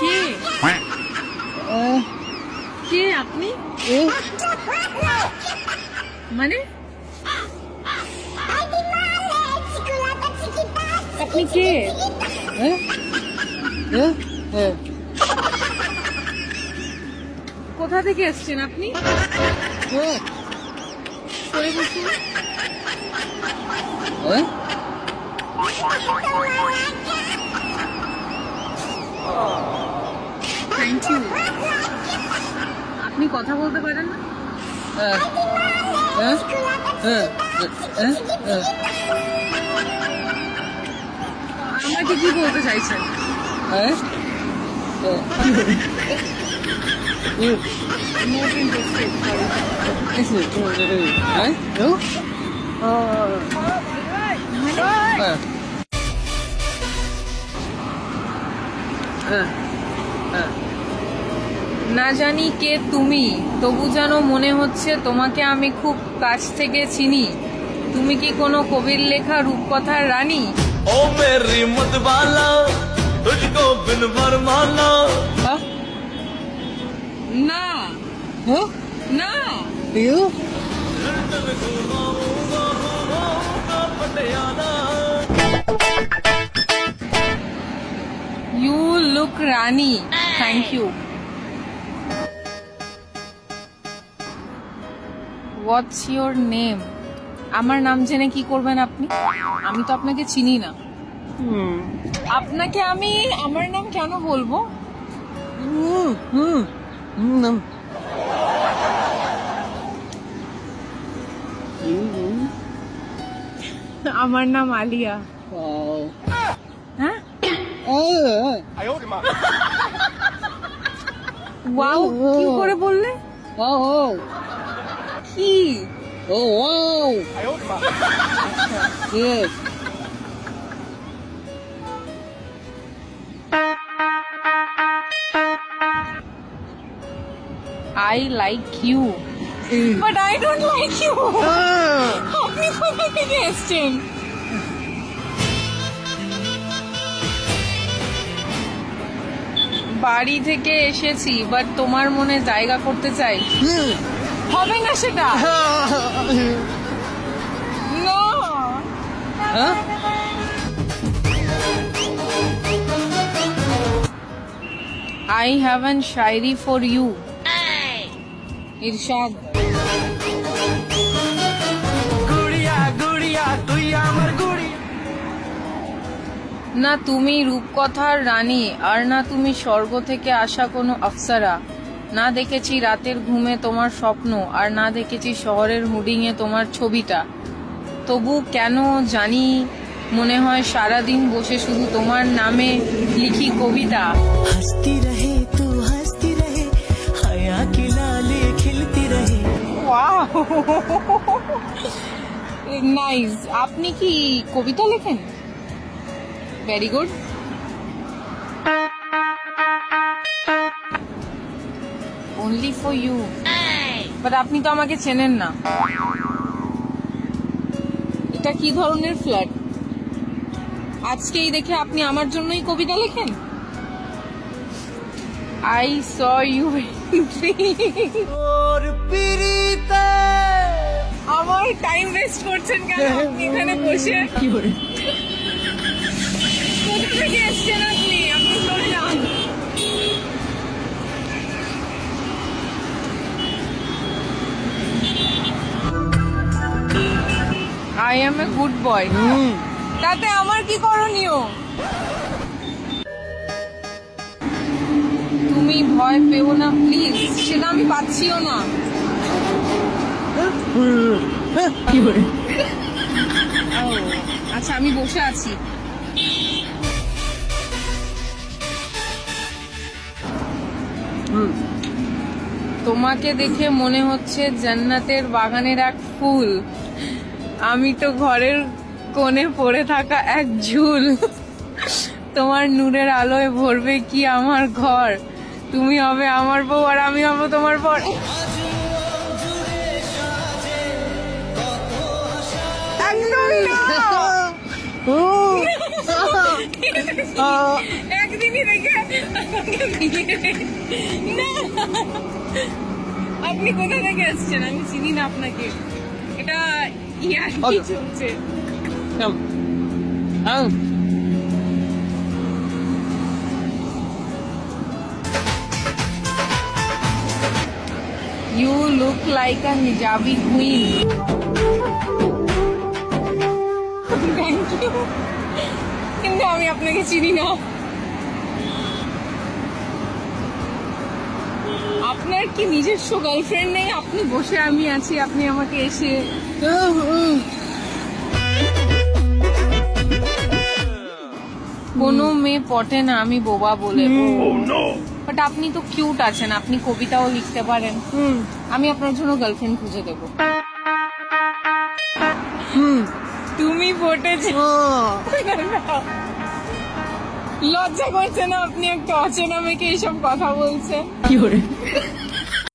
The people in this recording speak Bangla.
কে কে আপনি মানে? আপনি কে? কোথা থেকে এসছেন আপনি সরে বসুন থ্যাংক ইউ আপনি কথা বলতে পারেন না? আমাকে কি বলতে চাইছেন Not interested, sorry. না জানি কে তুমি তবু যেন মনে হচ্ছে তোমাকে আমি খুব কাছ থেকে চিনি। তুমি কি কোনো কবির লেখা রূপকথার রানী? ও মেরি মতবালা বিন না না। না you look Rani thank you what's your name আমার নাম জেনে কি করবেন আপনি? আমি তো আপনাকে চিনি না। আপনাকে আমি আমার নাম কেন বলব? আমার নাম আলিয়া হ্যাঁ ওয়াও কি করে বললে কি I like you but I don't like you আপনি কোথা থেকে এসছেন। বাড়ি থেকে এসেছি বাট তোমার মনে জায়গা করতে চাই। হবে না সেটা? No. I have an শায়রি for you. ইরশাদ না তুমি রূপকথার রানী আর না তুমি স্বর্গ থেকে আসা কোনো আফসারা না দেখেছি রাতের ঘুমে তোমার স্বপ্ন আর না দেখেছি শহরের হুডিংয়ে তোমার ছবিটা। তবু কেন জানি মনে হয় সারাদিন বসে শুধু তোমার নামে লিখি কবিতা। হাসতি রহে তু হাসতি রহে হায়া কি লালে খেলতি রহে। ওয়াও! নাইস আপনি কি কবিতা লেখেন? Very good only for you but আপনি তো আমাকে চেনেন না। এটা কি ধরনের ফ্ল্যাট আজকেই দেখে আপনি আমার জন্যই কবিতা লেখেন? আই স ইউ আমার টাইম ওয়েস্ট করছেন কেন? আপনি এখানে বসে কোথা থেকে এসছেন আপনি আপনি চলে যান I am a good boy তাতে আমার কি করণীয়? তুমি ভয় পেও না প্লিজ সেটা আমি পাচ্ছিও না। কি ও, আচ্ছা আমি বসে আছি। তোমাকে দেখে মনে হচ্ছে জান্নাতের বাগানের এক ফুল। আমি তো ঘরের কোণে পড়ে থাকা এক ঝুল। তোমার নূরের আলোয় ভরবে কি আমার ঘর? তুমি হবে আমার বউ আর আমি হব তোমার পর একদিনই দেখে আমাকে বিয়ে। না আপনি কোথা থেকে এসেছেন আমি চিনি না আপনাকে এটা ইয়ার কি। চলছে You look like a hijabi queen. Thank you. কিন্তু আমি আপনাকে চিনি না আপনার কি নিজস্ব গার্লফ্রেন্ড নেই? আপনি বসে আমি আছি আপনি আমাকে এসে কোনো মেয়ে পটে না আমি বোবা বলে বাট আপনি তো কিউট আছেন আপনি কবিতাও লিখতে পারেন। আমি আপনার জন্য গার্লফ্রেন্ড খুঁজে দেবো। তুমি পটেছে লজ্জা করছে না আপনি একটা অচেনা মেয়েকে এইসব কথা বলছেন।